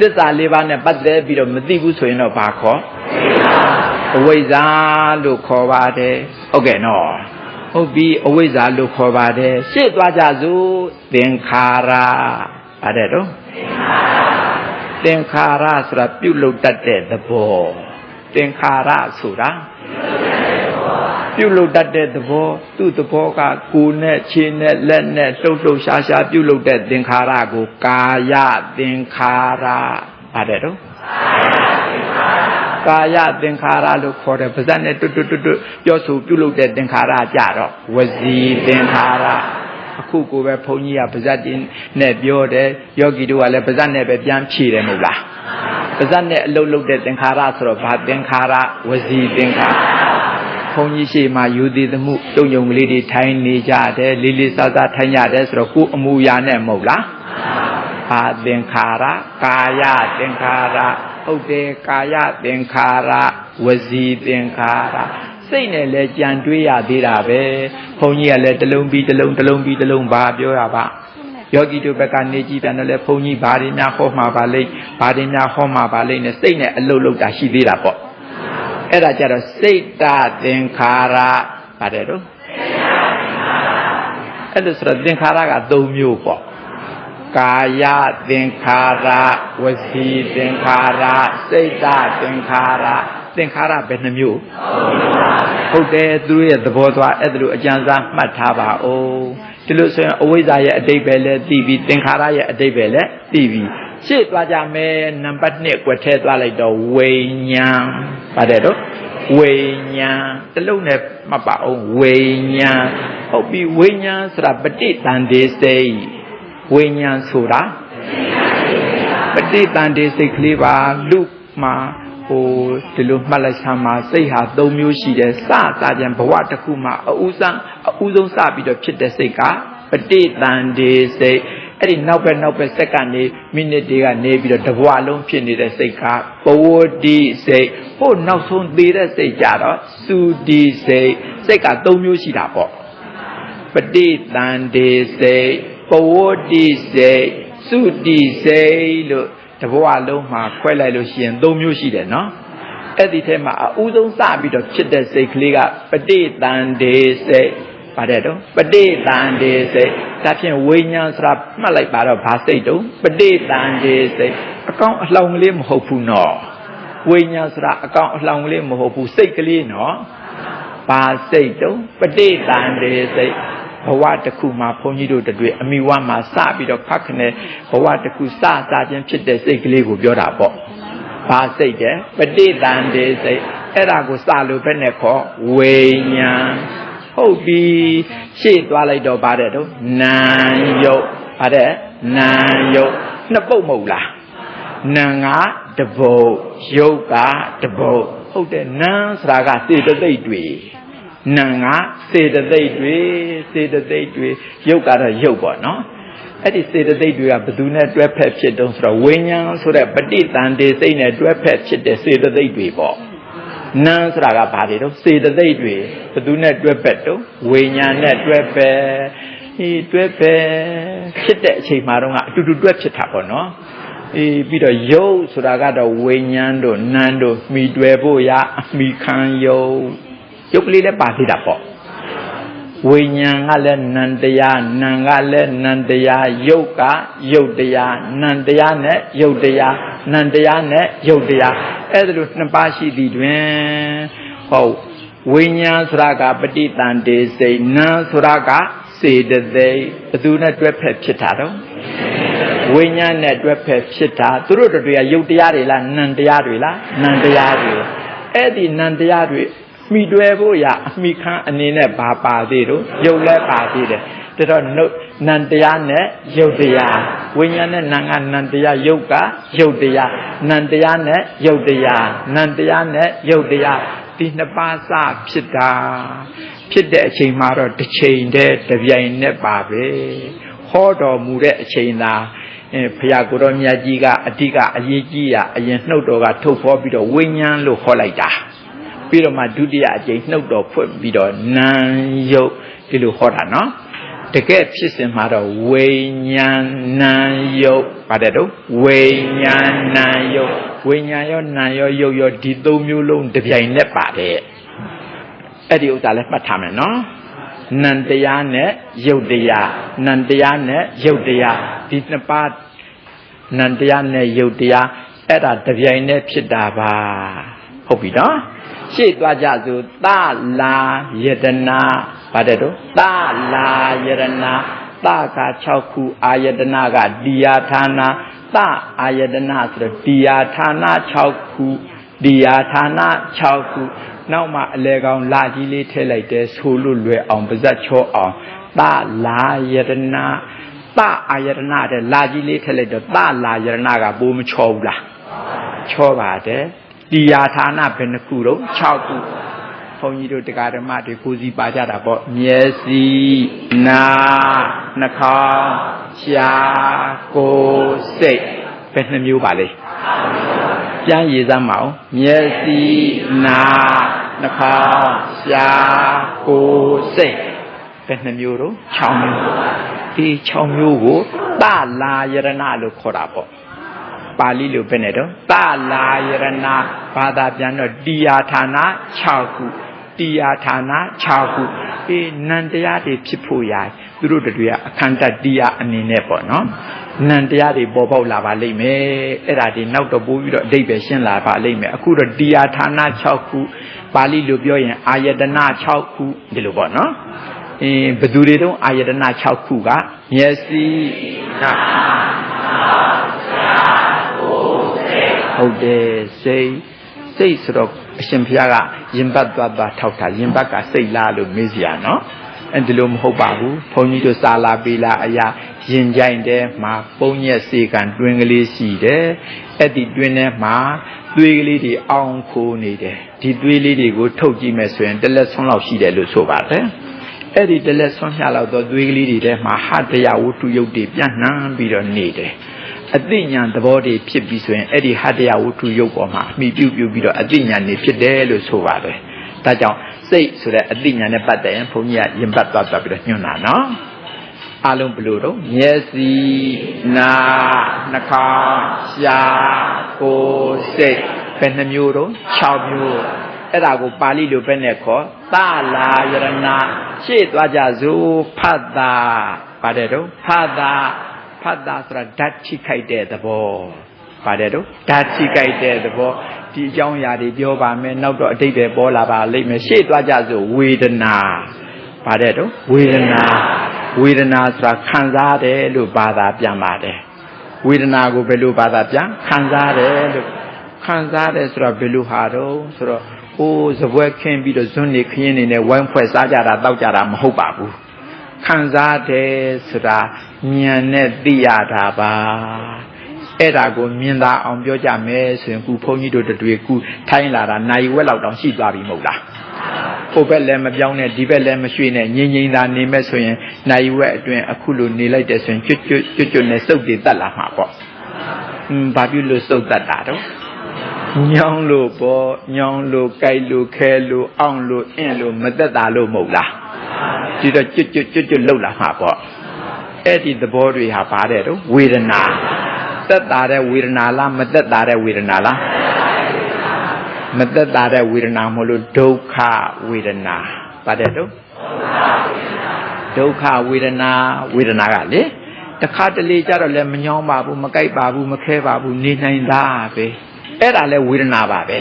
သစ္စာလေးပါးနဲ့ပတ်သက်ပြီးတော့မသိဘူးဆိုရင်တော့ဘာခေါ်အဝိဇ္ဇာလို့ခေါ်ပါတယ်ဟုတ်ကဲ့နော်ဟုတ်ပြီအဝိဇ္ဇာလို့ခေါ်ပါတယ်ရှေ့သွားကြစို့သင်္ခါရပါတယ်တော့သင်္ခါရဆိုတာပြုလုပ်တတ်တဲ့သဘောသင်္ခါရဆိုတာ ပြုလုပ်တတ်တဲ့သဘောသူ့သဘောကကိုယ်နဲ့ခြေနဲ့လက်နဲ့လှုပ်လှုပ်ရှားရှားပြုလုပ်တဲ့သင်္ခါရကိုကာယသင်္ခါရပါတယ်တော့ကာယသင်္ခါရလို့ခေါ်တယ်ပါဇက်နဲ့တွတ်တွတ်တွတ်ပြောဆိုပြုလုပ်တဲ့သင်္ခါရကြတော့ဝစီသင်္ခါရအခုကိုပဲဘုန်းကြီးကပါဇက်တင်နဲ့ပြောတယ်ယောဂီတို့ကလည်းပါဇက်နဲ့ပဲပြန်ဖြေတယ်မဟုတ်လားပါဇက်နဲ့အလုပ်လုပ်တဲ့သင်္ခါရဆိုတော့ဘာသင်္ခါရဝစီသင်္ခါရ ဘုန်းကြီးရှိမှယူသည်သမှုတုံယုံကလေးတွေထိုင်နေကြတယ်လေးလေးစားစားထိုင်ကြတယ်ဆိုတော့ကိုယ်အမူအရာနဲ့မဟုတ်လားအာသင်္ခါရကာယသင်္ခါရဟုတ်တယ်ကာယသင်္ခါရဝစီသင်္ခါရစိတ်နဲ့လည်းကြံတွေးရသေးတာပဲဘုန်းကြီးကလည်းတစ်လုံးပြီးတစ်လုံးတစ်လုံးပြီးတစ်လုံးပါပြောရပါယောဂီတို့ဘက်ကနေကြည့်ပြန်တော့လေဘုန်းကြီးဘာတွေများဟောမှာပါလိမ့်ဘာတွေများဟောမှာပါလိမ့်နဲ့စိတ်နဲ့အလုတ်လုတ်တာရှိသေးတာပေါ့ အဲ့ဒါကြတော့စိတ်တသင်္ခါရပါတယ်တော့အဲ့ဒါဆိုတော့သင်္ခါရက၃မျိုးပေါ့ကာယသင်္ခါရဝစီသင်္ခါရစိတ်တသင်္ခါရသင်္ခါရဘယ်နှမျိုးဟုတ်တယ်သူတို့ရဲ့သဘောသွားအဲ့ဒါလိုအကျဉ်းစားမှတ်ထားပါဦးဒီလိုဆိုရင်အဝိဇ္ဇာရဲ့အတိတ်ပဲလဲသိပြီသင်္ခါရရဲ့အတိတ်ပဲလဲသိပြီရှေ့သွားကြမယ်နံပါတ်1ကွက်ထဲသွားလိုက်တော့ဝိညာဉ် ပါတယ်တော့ဝိညာဉ်တလုံးနဲ့မှတ်ပါအောင်ဝိညာဉ်ဟုတ်ပြီဝိညာဉ်ဆိုတာပဋိသန္ဓေစိတ်ဝိညာဉ်ဆိုတာပဋိသန္ဓေစိတ်ကလေးပါလူမှာဟိုဒီလိုမှတ်လိုက်ဆမ်းမှာစိတ်ဟာ၃မျိုးရှိတယ်စစကြံဘဝတစ်ခုမှာအဥစံအဥဆုံးစပြီးတော့ဖြစ်တဲ့စိတ်ကပဋိသန္ဓေစိတ် အဲ့ဒီနောက်ပဲနောက်ပဲစက္ကန့်နေမိနစ်တွေကနေပြီးတော့တဘဝလုံးဖြစ်နေတဲ့စိတ်ကပဝတိစိတ်ဟိုနောက်ဆုံးသေးတဲ့စိတ်ကြတော့သုတိစိတ်စိတ်က၃မျိုးရှိတာပေါ့ပဋိသန္ဓေစိတ်ပဝတိစိတ်သုတိစိတ်လို့တဘဝလုံးမှာခွဲလိုက်လို့ရှိရင်၃မျိုးရှိတယ်နော်အဲ့ဒီထဲမှာအဦးဆုံးစပြီးတော့ဖြစ်တဲ့စိတ်ကလေးကပဋိသန္ဓေစိတ် ပါတယ်တော့ပဋိသန္ဓေစိတ်ဒါဖြင့်ဝိညာဉ်ဆိုတာမှတ်လိုက်ပါတော့ဘာစိတ်တုံးပဋိသန္ဓေစိတ်အကောင်အလောင်ကလေးမဟုတ်ဘူးနော်ဝိညာဉ်ဆိုတာအကောင်အလောင်ကလေးမဟုတ်ဘူးစိတ်ကလေးနော်ဘာစိတ်တုံးပဋိသန္ဓေစိတ်ဘဝတစ်ခုမှာဘုန်းကြီးတို့တွေ့အမိဝမှာစပြီးတော့ခက်ခနဲ့ဘဝတစ်ခုစစချင်းဖြစ်တဲ့စိတ်ကလေးကိုပြောတာပေါ့ဘာစိတ်တဲ့ပဋိသန္ဓေစိတ်အဲ့ဒါကိုစလို့ဘယ်နဲ့ခေါ်ဝိညာဉ် ဟုတ်ပြီရှေ့သွားလိုက်တော့ဗါတဲ့တော့နာယုတ်ဗါတဲ့နာယုတ်နှစ်ပုတ်မဟုတ်လားနာငါတပုတ်ယုတ်ကတပုတ်ဟုတ်တယ်နာဆိုတာကစေတသိက်တွေနာငါစေတသိက်တွေစေတသိက်တွေယုတ်ကတော့ယုတ်ပေါ့နော်အဲ့ဒီစေတသိက်တွေကဘယ်သူနဲ့တွဲဖက်ဖြစ်တုံးဆိုတော့ဝိညာဉ်ဆိုတဲ့ပဋိသန္ဓေစိတ်နဲ့တွဲဖက်ဖြစ်တဲ့စေတသိက်တွေပေါ့ နန်းဆိုတာကဘာတွေတော့စေတသိက်တွေဘသူနဲ့တွဲပက်တော့ဝိညာဉ်နဲ့တွဲပက်အေးတွဲပက်ဖြစ်တဲ့အချိန်မှာတော့အတူတူတွဲဖြစ်တာပေါ့နော်အေးပြီးတော့ယုတ်ဆိုတာကတော့ဝိညာဉ်တို့နန်းတို့မိတွဲဖို့ရအမိခံယုတ်ယုတ်ကလေးလည်းပါသေးတာပေါ့ ဝိညာဉ်ကလည်းနန္တရားနံကလည်းနန္တရားယုတ်ကယုတ်တရားနန္တရားနဲ့ယုတ်တရားနန္တရားနဲ့ယုတ်တရားအဲ့ဒါလိုနှစ်ပါးရှိသည်တွင်ဟုတ်ဝိညာဉ်ဆိုတာကပဋိသန္ဓေစိတ်နာဆိုတာကစေတသိက်ဘယ်သူနဲ့တွဲဖက်ဖြစ်တာတော့ဝိညာဉ်နဲ့တွဲဖက်ဖြစ်တာသူတို့တို့တွေကယုတ်တရားတွေလားနံတရားတွေလားနံတရားတွေအဲ့ဒီနံတရားတွေ မိတွဲဖို့ရအမိခန်းအနေနဲ့ဘာပါသေးတော့ယုတ်လဲပါသေးတယ်ဒါတော့နှုတ်နံတရားနဲ့ယုတ်တရားဝိညာဉ်နဲ့နံကနံတရားယုတ်ကယုတ်တရားနံတရားနဲ့ယုတ်တရားနံတရားနဲ့ယုတ်တရားဒီနှစ်ပါးစဖြစ်တာဖြစ်တဲ့အချိန်မှာတော့တစ်ချိန်တည်းတစ်ပြိုင်နဲ့ပါပဲဟောတော်မူတဲ့အချိန်သာအဲဖရာကိုတော်မြတ်ကြီးကအဓိကအရေးကြီးရအရင်နှုတ်တော်ကထုတ်ဖော်ပြီးတော့ဝိညာဉ်လို့ခေါ်လိုက်တာ ပြီးတော့မှဒုတိယအကြိမ်နှုတ်တော်ဖွင့်ပြီးတော့နာယုတ်ဒီလိုဟောတာနော်တကယ်ဖြစ်စဉ်မှာတော့ဝိညာဏယုတ်ပါတယ်တော့ဝိညာဏယုတ်ဝိညာဉ်ရောနာရောယုတ်ရောဒီသုံးမျိုးလုံးတစ်ပြိုင်နက်ပါတယ်အဲ့ဒီဥစ္စာလည်းမှတ်ထားမယ်နော်နန္တရားနဲ့ယုတ်တရားနန္တရားနဲ့ယုတ်တရားဒီနှစ်ပါးနန္တရားနဲ့ယုတ်တရားအဲ့ဒါတစ်ပြိုင်နက်ဖြစ်တာပါဟုတ်ပြီနော် ရှေ့သွားကြစို့သလာယတနာဗါတဲ့တော့သလာယတနာသက6ခုအာယတနာကတရားဌာနာသအာယတနာဆိုတော့တရားဌာနာ6ခုတရားဌာနာ6ခုနောက်မှအလေကောင်လာကြီးလေးထည့်လိုက်တယ်ဆိုလို့လွယ်အောင်ပါဇက်ချောအောင်သလာယတနာသအာယတနာတဲ့လာကြီးလေးထည့်လိုက်တော့သလာယတနာကပိုးမချောဘူးလားချောပါတယ် တရားဌာနဘယ်နှခုတော့6ခုဘုန်းကြီးတို့တရားဓမ္မတွေကိုစီပါကြတာပေါ့မျက်စိနာနှာခေါင်းရှားကိုယ်စိတ်ဘယ်နှမျိုးပါလဲပြန်ရည်စမ်းမအောင်မျက်စိနာနှာခေါင်းရှားကိုယ်စိတ်ဘယ်နှမျိုးတော့6မျိုးဒီ6မျိုးကိုတလာယရဏလို့ခေါ်တာပေါ့ ပါဠိလိုပဲနဲ့တော့တလာယရဏဘာသာပြန်တော့တရားဌာန6ခုတရားဌာန6ခုအေးနန္တရားတွေဖြစ်ဖို့ရာသူတို့တွေကအခန္ဓာတရားအနေနဲ့ပေါ့နော်နန္တရားတွေပေါ်ပေါက်လာပါလိမ့်မယ်အဲ့ဒါဒီနောက်တော့ပို့ပြီးတော့အဓိပ္ပာယ်ရှင်းလာပါလိမ့်မယ်အခုတော့တရားဌာန6ခုပါဠိလိုပြောရင်အာယတနာ6ခုဒီလိုပေါ့နော်အင်းဘယ်သူတွေတုန်းအာယတနာ6ခုကမျက်စိက ဟုတ်တယ်စိတ်စိတ်ဆိုတော့အရှင်ဘုရားကရင်ဘတ်သွားသွားထောက်တာရင်ဘတ်ကစိတ်လားလို့မေးစရာနော်အဲဒီလိုမဟုတ်ပါဘူးဘုန်းကြီးတို့စာလာပေလာအရာရင်ကြိုင်တဲ့မှာပုံညက်စေကံတွင်ကလေးရှိတယ်အဲ့ဒီတွင်ထဲမှာသွေးကလေးတွေအောင်းခိုးနေတယ်ဒီသွေးလေးတွေကိုထုတ်ကြည့်မယ်ဆိုရင်တလက်ဆွန်းလောက်ရှိတယ်လို့ဆိုပါတယ်အဲ့ဒီတလက်ဆွန်းရလောက်တော့သွေးကလေးတွေထဲမှာဟတရဝတ္ထုယုတ်တွေပြန့်နှံ့ပြီးတော့နေတယ် အသိဉာဏ်သဘောတွေဖြစ်ပြီးဆိုရင်အဲ့ဒီဟတ္တယဝတ္ထုရုပ်ပေါ်မှာအမိပြုပြုပြီးတော့အသိဉာဏ်တွေဖြစ်တယ်လို့ဆိုပါတယ်။ဒါကြောင့်စိတ်ဆိုတဲ့အသိဉာဏ်နဲ့ပတ်သက်ရင်ဘုန်းကြီးကရင်ပတ်သွားသွားပြီးတော့ညွှန်တာနော်။အလုံးဘလို့တော့မျက်စိနာနှာခေါင်းရှားကိုယ်စိတ်ဘယ်နှမျိုးတော့6မျိုးအဲ့ဒါကိုပါဠိလိုပဲနဲ့ခေါ်သလာယရဏရှေ့သွားကြစို့ဖတ်တာပါတယ်တော့ဖတ်တာ ဖတ်တာဆိုတာဓာတ်ထိခိုက်တဲ့သဘောပါတယ်တော့ဓာတ်ထိခိုက်တဲ့သဘောဒီအကြောင်းအရာတွေပြောပါမယ်နောက်တော့အတိတ်ပဲပေါ်လာပါလိမ့်မယ်ရှေ့သွားကြဆိုဝေဒနာပါတယ်တော့ဝေဒနာဝေဒနာဆိုတာခံစားတယ်လို့ဘာသာပြန်ပါတယ်ဝေဒနာကိုဘယ်လိုဘာသာပြန်ခံစားတယ်လို့ခံစားတယ်ဆိုတော့ဘယ်လိုဟာတော့ဆိုတော့အိုးစပွဲခင်းပြီးတော့ဇွန်းနေခင်းနေနဲ့ဝိုင်းဖွဲ့စားကြတာတောက်ကြတာမဟုတ်ပါဘူး ခံစားတယ်ဆိုတာဉာဏ်နဲ့သိရတာပါအဲ့ဒါကိုမြင်သာအောင်ပြောကြမယ်ဆိုရင်ခုဘုန်းကြီးတို့တွေကိုထိုင်းလာတာနိုင်ဝက်လောက်တောင်ရှိသွားပြီမဟုတ်လားဟိုဘက်လည်းမပြောင်းနဲ့ဒီဘက်လည်းမရွှေ့နဲ့ငြိမ်ငြိမ်သာနေမဲ့ဆိုရင်နိုင်ဝက်အတွင်းအခုလိုနေလိုက်တဲ့ဆိုရင်ကျွတ်ကျွတ်ကျွတ်ကျွတ်နဲ့စုပ်တည်တတ်လာမှာပေါ့ဟွန်းဘာဖြစ်လို့စုပ်တတ်တာတော့ညောင်းလို့ပေါ့ညောင်းလို့ကြိုက်လို့ခဲလို့အောင့်လို့အင့်လို့မသက်တာလို့မဟုတ်လား ဒီတော့ကျွတ်ကျွတ်ကျွတ်ကျွတ်လှုပ်လာမှာပေါ့အဲ့ဒီသဘောတွေဟာပါတယ်တော့ဝေဒနာသက်တာတဲ့ဝေဒနာလားမသက်တာတဲ့ဝေဒနာလားမသက်တာတဲ့ဝေဒနာမလို့ဒုက္ခဝေဒနာပါတယ်တော့ဒုက္ခဝေဒနာဝေဒနာကလေတခါတလေကြတော့လည်းမညောင်းပါဘူးမကြိုက်ပါဘူးမခဲပါဘူးနေနိုင်တာပဲအဲ့ဒါလည်းဝေဒနာပါပဲ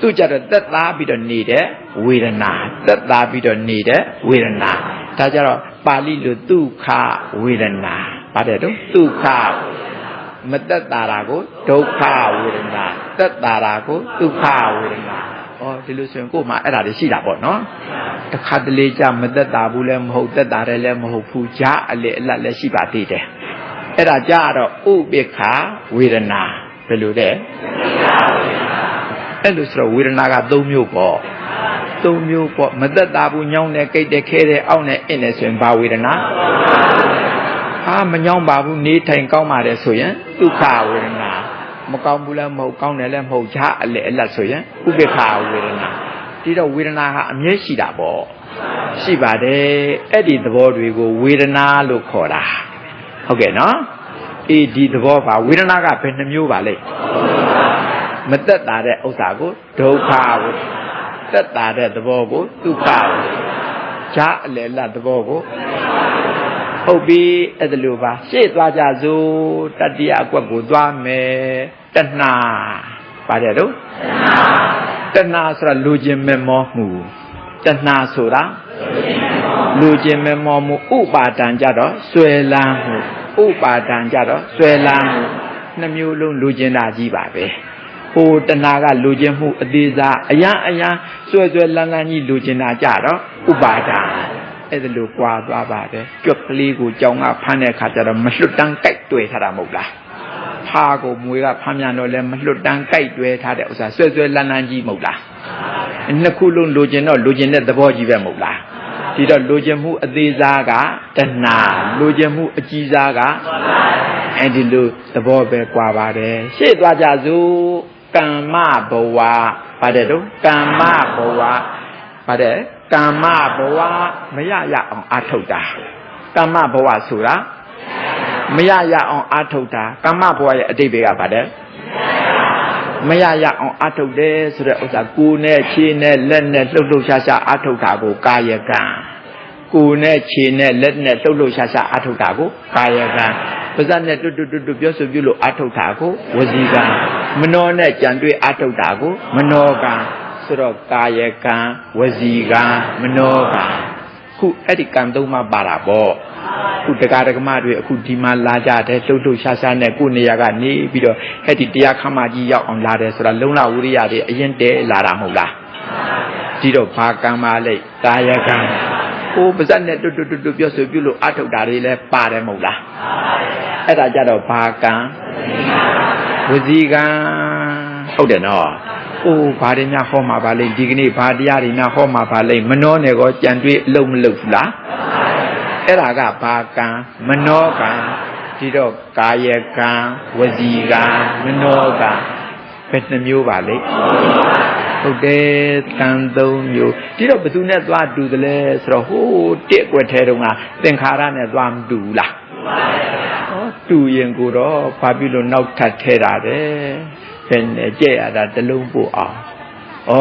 သူကြတော့သက်သားပြီးတော့နေတဲ့ ဝေဒနာသက်သားပြီးတော့နေတဲ့ဝေဒနာဒါကြတော့ပါဠိလိုဒုက္ခဝေဒနာပါတယ်တော့ဒုက္ခမသက်တာတာကိုဒုက္ခဝေဒနာသက်တာတာကိုဒုက္ခဝေဒနာဩဒီလိုဆိုရင်ကို့မှာအဲ့ဒါတွေရှိတာပေါ့နော်တခါတလေကြမသက်တာဘူးလည်းမဟုတ်သက်တာတယ်လည်းမဟုတ်ဘူးဂျာအလေအလတ်လည်းရှိပါသေးတယ်အဲ့ဒါကြတော့ဥပိ္ပခဝေဒနာဘယ်လိုလဲအဲ့လိုဆိုတော့ဝေဒနာက၃မျိုးပေါ့ ၃မျိုးပေါ့မသက်တာဘူးညောင်းတယ်ကြိတ်တယ်ခဲတယ်အောင့်တယ်အင်းတယ်ဆိုရင်ဘာဝေဒနာအာမညောင်းပါဘူးနေထိုင်ကောင်းပါတယ်ဆိုရင်ဒုက္ခဝေဒနာမကောင်းဘူးလည်းမဟုတ်ကောင်းတယ်လည်းမဟုတ်ဈာအလေအလတ်ဆိုရင်ဥပိ္ပခဝေဒနာဒီတော့ဝေဒနာဟာအမြဲရှိတာပေါ့ရှိပါတယ်အဲ့ဒီသဘောတွေကိုဝေဒနာလို့ခေါ်တာဟုတ်ကဲ့နော်အေးဒီသဘောပါဝေဒနာကဘယ်နှမျိုးပါလဲမသက်တာတဲ့ဥစ္စာကိုဒုက္ခကို သက်တာတဲ့သဘောကိုဒုက္ခကိုဈာအလယ်လတ်သဘောကိုဟုတ်ပြီအဲ့ဒါလိုပါရှေ့သွားကြစို့တတ္တိယအကွက်ကိုသွားမယ်တဏှာပါတယ်တော့တဏှာဆိုတာလူချင်းမဲ့မောမှုတဏှာဆိုတာလူချင်းမဲ့မောမှုဥပါဒံကြတော့ဆွဲလန်းမှုဥပါဒံကြတော့ဆွဲလန်းမှုနှမျိုးလုံးလူချင်းတာကြီးပါပဲ ဟိုတဏှာကလူချင်းမှုအသေးစားအယံအယံဆွဲဆွဲလန်းလန်းကြီးလူချင်းတာကြတော့ဥပါဒံအဲ့ဒါလိုကွာသွားပါတယ်ကြွက်ကလေးကိုကြောင်ကဖမ်းတဲ့ခါကျတော့မလွတ်တန်းကြိုက်တွေ့ထားတာမဟုတ်လားဖာကိုမွေကဖမ်းမြန်တော့လဲမလွတ်တန်းကြိုက်တွေ့ထားတဲ့ဥစ္စာဆွဲဆွဲလန်းလန်းကြီးမဟုတ်လားနှစ်ခုလုံးလိုချင်တော့လိုချင်တဲ့သဘောကြီးပဲမဟုတ်လားဒီတော့လိုချင်မှုအသေးစားကတဏှာလိုချင်မှုအကြီးစားကအဲ့ဒီလိုသဘောပဲကွာပါတယ်ရှေ့သွားကြစို့ ကမ္မဘဝပါတယ်တော့ကမ္မဘဝပါတယ်ကမ္မဘဝမရရအောင်အာထုတ်တာကမ္မဘဝဆိုတာမရရအောင်အာထုတ်တာကမ္မဘဝရဲ့အတိတ်တွေကပါတယ်မရရအောင်အာထုတ်တယ်ဆိုတဲ့ဥစ္စာကိုယ်နဲ့ခြေနဲ့လက်နဲ့လှုပ်လှုပ်ရှားရှားအာထုတ်တာကိုကာယကံကိုယ်နဲ့ခြေနဲ့လက်နဲ့လှုပ်လှုပ်ရှားရှားအာထုတ်တာကိုကာယကံပါဇက်နဲ့တွတ်တွတ်တွတ်ပြောဆိုပြုလို့အာထုတ်တာကိုဝစီကံ မနောနဲ့ကြံတွေ့အာထုတ်တာကိုမနောကံဆိုတော့ကာယကံဝစီကံမနောကံခုအဲ့ဒီကံသုံးပါးပါတာပေါ့ခုတရားဓမ္မတွေအခုဒီမှာလာကြတယ်လှုပ်လှုပ်ရှားရှားနဲ့ကိုယ်နေရာကနေပြီးတော့အဲ့ဒီတရားခမကြီးရောက်အောင်လာတယ်ဆိုတာလုံလဝိရိယတွေအရင်တည်းလာတာမဟုတ်လားဒီတော့ဘာကံပါလဲကာယကံဟိုပါဇက်နဲ့တွတ်တွတ်တွတ်ပြောဆိုပြုလို့အထုတ်တာတွေလည်းပါတယ်မဟုတ်လားအဲ့ဒါကြတော့ဘာကံ ဝစီကံဟုတ်တယ်နော်အိုးဘာတွေများဟောမှာပါလိမ့်ဒီကနေ့ဘာတရားတွေများဟောမှာပါလိမ့်မနှောနဲ့ကောကြံတွေးအလုံးမလုံးဘူးလားအဲ့ဒါကဘာကံမနောကံဒီတော့ကာယကံဝစီကံမနောကံဘယ်နှမျိုးပါလိမ့်ဟုတ်တယ်ကံသုံးမျိုးဒီတော့ဘယ်သူနဲ့သွားတူတယ်လဲဆိုတော့ဟိုးတစ်အွက်ထဲတုန်းကသင်္ခါရနဲ့သွားမတူလား ဟောတူရင်ကိုတော့ဘာဖြစ်လို့နောက်ထပ်ထဲတာတဲ့ဖယ်နေကြက်ရတာတလုံးပို့အောင်ဩ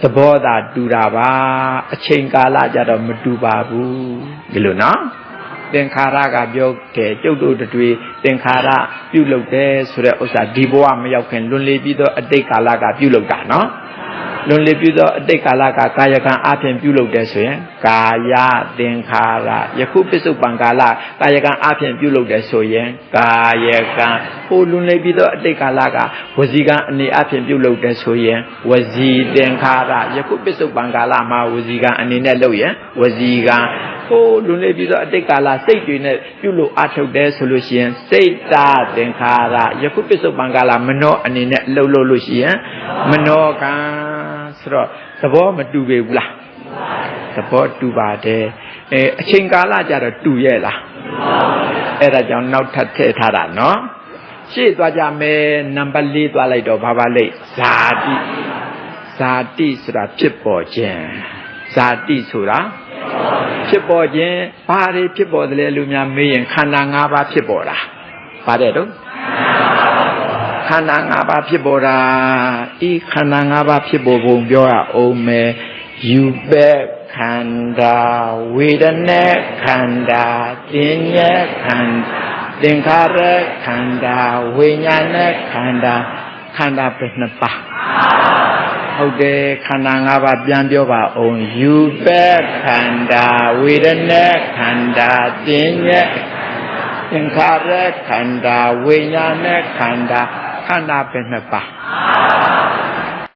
သဘောသာတူတာပါအချိန်ကာလကြတော့မတူပါဘူးဒီလိုနော်သင်္ခါရကပြောတယ်ကျုပ်တို့တွေသင်္ခါရပြုတ်လုတယ်ဆိုတဲ့ဥစ္စာဒီဘဝမရောက်ခင်လွန်လေပြီးတော့အတိတ်ကာလကပြုတ်လုတာနော် လွန်လေပြုသောအတိတ်ကာလကကာယကံအပြင်ပြုလုပ်တယ်ဆိုရင်ကာယသင်္ခါရယခုပစ္စုပန်ကာလကာယကံအပြင်ပြုလုပ်တယ်ဆိုရင်ကာယကံဟိုလွန်လေပြီးသောအတိတ်ကာလကဝစီကံအနေအပြင်ပြုလုပ်တယ်ဆိုရင်ဝစီသင်္ခါရယခုပစ္စုပန်ကာလမှာဝစီကံအနေနဲ့လုပ်ရင်ဝစီကံဟိုလွန်လေပြီးသောအတိတ်ကာလစိတ်တွေနဲ့ပြုလို့အထုတ်တယ်ဆိုလို့ရှိရင်စိတ်တာသင်္ခါရယခုပစ္စုပန်ကာလမနောအနေနဲ့လှုပ်လို့လို့ရှိရင်မနောကံ ဆိုတော့သဘောမတူပေဘူးလားသဘောတူပါတယ်အဲအချိန်ကာလကြတော့တူရဲ့လားအဲ့ဒါကြောင့်နောက်ထပ်ထည့်ထားတာနော်ရှေ့သွားကြမယ်နံပါတ်၄သွားလိုက်တော့ဘာပါလိမ့်ဇာတိဇာတိဆိုတာဖြစ်ပေါ်ခြင်းဇာတိဆိုတာဖြစ်ပေါ်ခြင်းဘာတွေဖြစ်ပေါ်တယ်လဲလူများမေးရင်ခန္ဓာ၅ပါးဖြစ်ပေါ်တာပါတယ်တော့ ခန္ဓာ၅ပါးဖြစ်ပေါ်တာဤခန္ဓာ၅ပါးဖြစ်ပေါ်ပုံပြောရအောင်မယ်ယူပဲခန္ဓာဝေဒနာခန္ဓာသင်ညက်ခန္ဓာသင်္ခါရခန္ဓာဝိညာဏခန္ဓာခန္ဓာပဲနှစ်ပါးဟုတ်တယ်ခန္ဓာ၅ပါးပြန်ပြောပါအောင်ယူပဲခန္ဓာဝေဒနာခန္ဓာသင်ညက်သင်္ခါရခန္ဓာဝိညာဏခန္ဓာ 看那边的吧